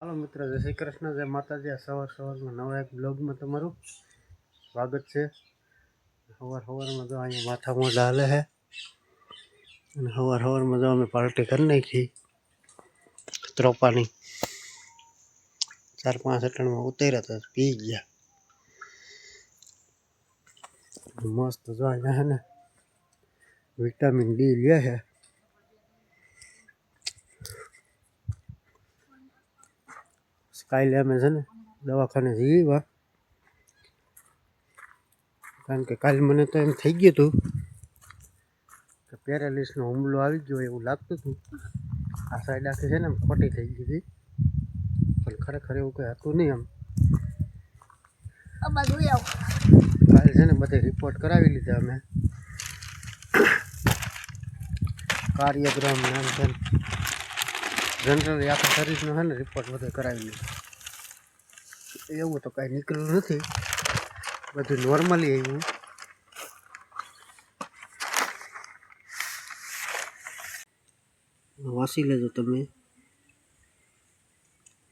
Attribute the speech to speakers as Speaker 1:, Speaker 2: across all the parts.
Speaker 1: હાલો મિત્ર, જય શ્રી કૃષ્ણ, જય માતાજી. આ સવાર સવારમાં નવા એક બ્લોગમાં તમારું સ્વાગત છે. સવાર સવારમાં જો અહીંયા માથામાં ડાલે છે. અને સવાર સવારમાં જો અમે પાર્ટી કરી નાખી. ત્રોપાની. ચાર પાંચ અટણમાં ઉતર્યા હતા, પી ગયા. મસ્ત જો અહીંયા છે ને, વિટામિન ડી લે છે. કાલે અમે છે ને દવાખાને જઈએ કારણ કે કાલે મને તો એમ થઈ ગયું હતું કે પેરાલિસનો હુમલો આવી ગયો એવું લાગતું હતું. આ સાઈડ આખી છે ને એમ ખોટી થઈ ગઈ હતી. પણ ખરેખર એવું કંઈ હતું નહીં એમ કાલે છે ને બધે રિપોર્ટ કરાવી લીધા અમે. કાર્યક્રમ જનરલી આખા શરીરનો છે ને રિપોર્ટ બધે કરાવી લીધો. એવું તો કાંઈ નીકળ્યું નથી. બધું નોર્મલી આવ્યું. વાંચી લેજો તમે.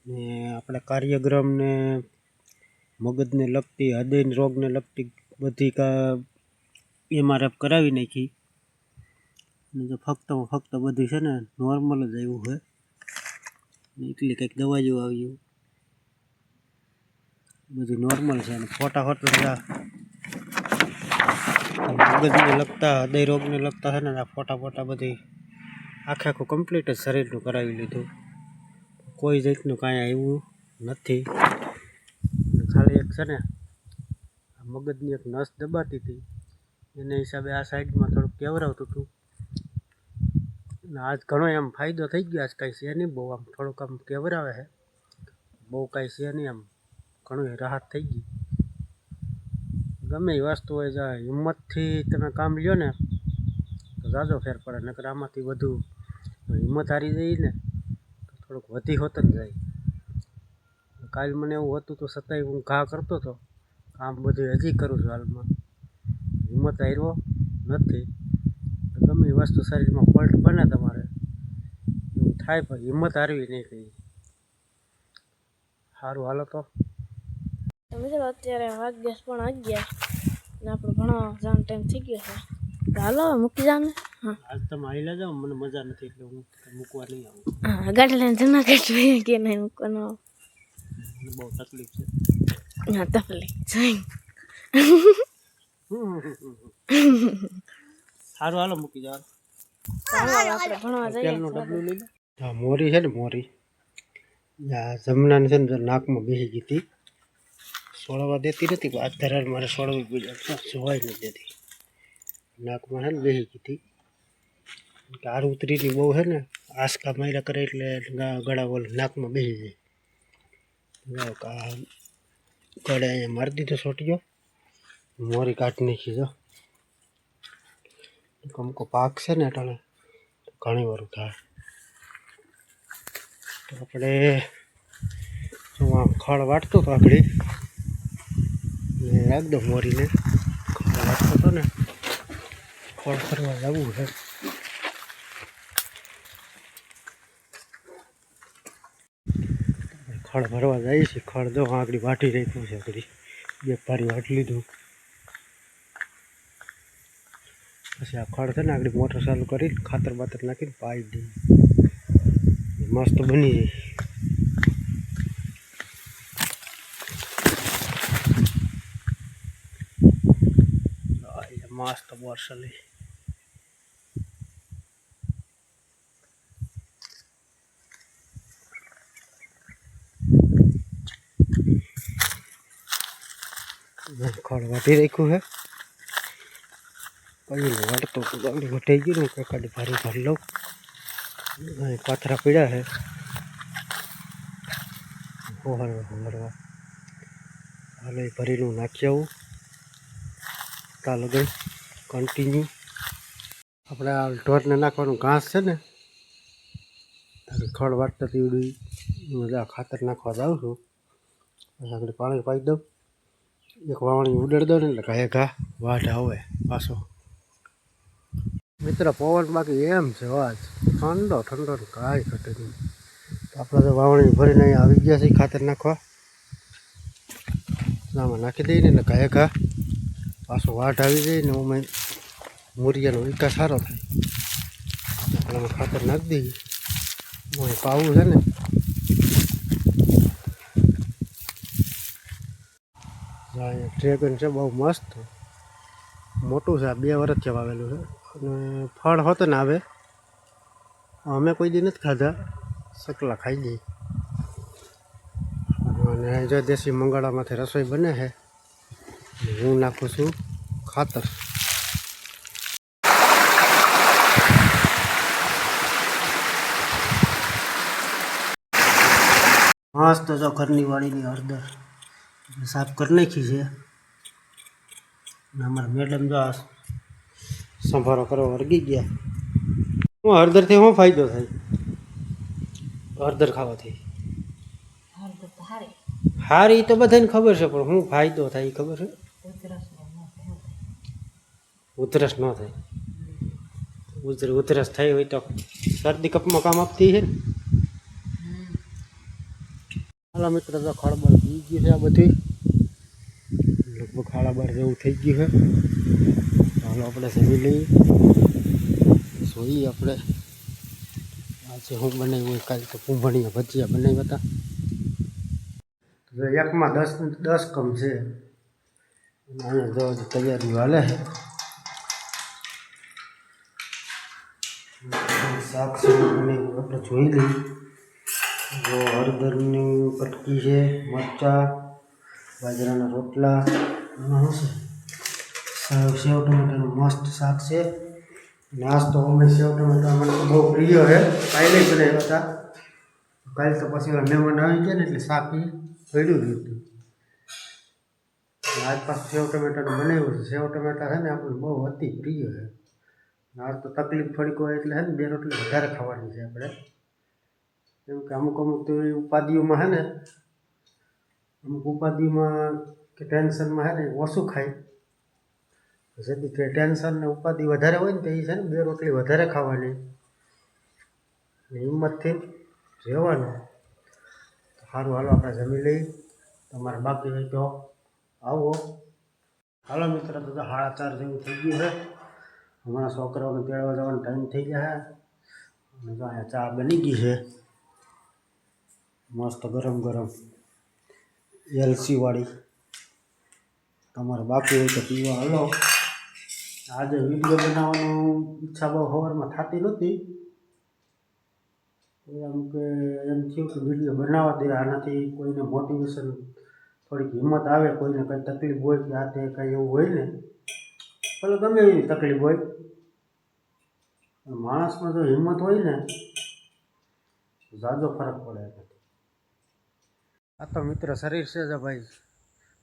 Speaker 1: ને આપણે કાર્યક્રમને મગજને લગતી હૃદય રોગને લગતી બધી કા એમઆરએફ કરાવી નાખી. અને જો ફક્ત ફક્ત બધું છે ને નોર્મલ જ આવ્યું છે એટલી કંઈક દવા જેવું આવ્યું. બધું નોર્મલ છે અને ફોટા ફોટા બધા મગજને લગતા, હૃદય રોગને લગતા છે ને આ ફોટા ફોટા બધી આખે આખું કમ્પ્લીટ જ શરીરનું કરાવી લીધું. કોઈ જાતનું કાંઈ આવ્યું નથી. ખાલી એક છે ને મગજની એક નસ દબાતી હતી. એને હિસાબે આ સાઈડમાં થોડુંક કેવરાવતું હતું. અને આજ ઘણો એમ ફાયદો થઈ ગયો, આજ કાંઈ છે નહીં, બહુ આમ થોડુંક આમ કેવરાવે છે. બહુ કાંઈ છે નહીં આમ. ઘણું રાહત થઈ ગઈ. ગમે એ વસ્તુ હોય જાય હિંમતથી તમે કામ લ્યો ને, તો ઝાઝો ફેર પડે, નકર આમાંથી વધુ હિંમત હારી જઈ ને, તો થોડુંક વધી હોત જ જાય. કાલ મને એવું હતું તો છતાંય હું ઘા કરતો હતો કામ બધું હજી કરું છું હાલમાં. હિંમત હાર્યો નથી. તો ગમે એ વસ્તુ શરીરમાં ફોલ્ટ બને તમારે, એવું થાય પણ હિંમત હારવી નહીં કઈ. સારું હાલો તો.
Speaker 2: મિત્રો અત્યારે વાગ્યા પણ અગિયાર ને આપણે ભણવા જવાનો ટાઈમ થઈ ગયો છે. ચાલો હાલો મૂકી જાવ ને હા.
Speaker 1: આજ તમે આવી લેજો મને મજા નથી એટલે હું મૂકવા નહીં આવું.
Speaker 2: હા ગાડી લઈને જુનાગઢ જોઈએ કે નહીં મૂકવાનો
Speaker 1: બહુ તકલીફ છે.
Speaker 2: હા તકલીફ છે.
Speaker 1: સારું હાલો મૂકી જાવ મોરી છે ને મોરી. જમનાને છે ને નાકમાં બેસી ગઈ હતી. સોળવા દેતી નથી, પણ અત્યારે મારે સોળવી પડી સોવાય નથી દેતી. નાકમાં છે ને બેસી ગઈ કે આર ઉતરીની બહુ છે ને, આસકા માર્યા કરે એટલે ગળા વોલ નાકમાં બેસી જાય. ગળે અહીંયા મારી દીધો ગયો મોરી કાઢી નાખી જો. કમકો પાક છે ને અટાણે ઘણી વાર થાય તો આપણે ખળ વાટતો આગળ. એકદમ મોરીને ખડ હતો ને ખડ ફરવા જવું છે. ખડ ભરવા જાય છે ખળ જો આગળ વાટી રાખ્યું છે આગળ. બે પારી વાટી લીધું. પછી આ ખળ છે ને આગળ મોટર ચાલુ કરી ખાતર બાતર નાખીને પાઈ દઈએ. મસ્ત બની જાય આ એ મસ્ત બોરસલી. ખડ વાટી રાખ્યું છે પછી વાટતો ગાડી વટાઈ ગયું કે કાકાડી ભારી ભર લઉં. પાથરા પીડ્યા છે એ નાખી આવું. તા લગન કન્ટિન્યુ આપણે આ ઢોરને નાખવાનું ઘાસ છે ને, તારે ખડ વાટતા તીવડી બધા ખાતર નાખવા જાઉં છું. પછી આગળ પાણી પાઈ દઉં. એક વાવણી ઉડાડી દઉં ને એટલે ઘાએ ઘા વાઢ આવે પાછો. મિત્ર, પવન બાકી એમ છે વાજ ઠંડો ઠંડો કાંઈ ઘટે નહીં. આપણે તો વાવણી ભરીને અહીંયા આવી ગયા છે ખાતર નાખવા. આમાં નાખી દઈએ ને એટલે ઘાએ ઘા પાછો વાટ આવી જાય ને અમે મૂરિયાનો વિકાસ સારો થાય. આમાં ખાતર નાખી દઈએ. હું પાવું છે ને. ડ્રેગન છે, બહુ મસ્ત. મોટું છે, આ બે વર્ષથી વાવેલું છે. અને ફળ હોત ને આવે, અમે કોઈ દી નથી ખાધા. સકલા ખાઈ દઈએ. અને જો દેશી મંગળામાંથી રસોઈ બને છે. હું નાખું છું ખાતર. મસ્ત તો ઘરની વાડીની હળદર. સાફ કરી નાખી છે. અમારા મેડમ જો આ સંભારો કરવા વળગી ગયા. હું હળદરથી શું ફાયદો થાય? હળદર ખાવાથી. હારી. તો બધાને ખબર છે પણ શું ફાયદો થાય એ ખબર છે? ઉધરસ ન થાય. ઉધર, ઉધરસ થઈ હોય તો શરદી કપમાં કામ આપતી છે ને? હાલો મિત્રો, તો ખળબળ થઈ ગયું છે આ બધી લગભગ ખાડા બાર જેવું થઈ ગયું છે. હાલો આપણે સમી લઈએ. જોઈએ આપણે. આજે હું બનાવ્યું હોય કાલે તો કુંભણીયા ભજીયા બનાવ્યા હતા. એકમાં દસ દસ કમ છે. અને જો તૈયારી હાલે શાક બનાવ્યું આપણે જોઈ લઈએ. જો હળદરની કટકી છે, મરચાં, બાજરાના રોટલા એમાં શું છે? સેવ ટમેટાનું મસ્ત શાક છે. નાસ્તો અમે સેવ ટમેટા મને બહુ પ્રિય છે. કાલે બનાવ્યા હતા. કાલે તો પછી મહેમાન આવી ગયા ને એટલે શાક એ પડ્યું જ હતું. આસપાસ સેવ ટમેટાનું બનાવ્યું છે. સેવ ટમેટા છે ને આપણને બહુ અતિ પ્રિય છે. આજ તો તકલીફ થોડીક હોય એટલે હે ને બે રોટલી વધારે ખાવાની છે આપણે. કેમ કે અમુક અમુક તો એ ઉપાધિઓમાં છે ને, અમુક ઉપાધિમાં કે ટેન્શનમાં છે ને ઓછું ખાય. જેથી ટેન્શન ને ઉપાધિ વધારે હોય ને તો એ છે ને બે રોટલી વધારે ખાવાની. હિંમતથી રહેવાનું. સારું, હાલો આપણે જમી લઈએ. તમારે બાકી હોય તો આવો. હાલો મિત્ર, તો સાડા ચાર જેવું થઈ ગયું છે હમણાં છોકરાઓને તેડવા જવાનો ટાઈમ થઈ ગયા અને જો અહીંયા ચા બની ગઈ છે. મસ્ત ગરમ ગરમ એલસી વાળી. તમારે બાકી હોય તો પીવા હાલો. આજે વીડિયો બનાવવાનું ઈચ્છા બહુ સવારમાં થતી નહોતી. એમ કે એમ થયું કે વીડિયો બનાવવા દે, આનાથી કોઈને મોટિવેશન થોડીક હિંમત આવે, કોઈને કંઈ તકલીફ હોય કે આ તે કંઈ એવું હોય ને. ભલે ગમે એવી તકલીફ હોય. માણસમાં જો હિંમત હોય ને ઝાઝો ફરક પડે આ તો મિત્ર શરીર છે જ ભાઈ.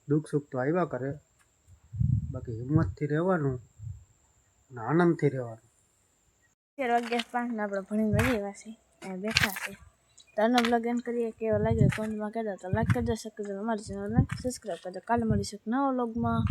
Speaker 1: દુઃખ સુખ તો આવ્યા કરે. બાકી હિંમતથી રહેવાનું અને આનંદથી રહેવાનું.
Speaker 2: અત્યારે અગિયાર પાંચ ને આપણે ભણીને વળી આવ્યા બેઠા છે. તને બ્લોગ એમ કરીએ, કેવો લાગ્યો? કોમેન્ટમાં કહેતા તો લાઈક કરજો શકજો અમારી ચેનલને સબસ્ક્રાઈબ કરજો. કાલે મળીશું નવા બ્લોગમાં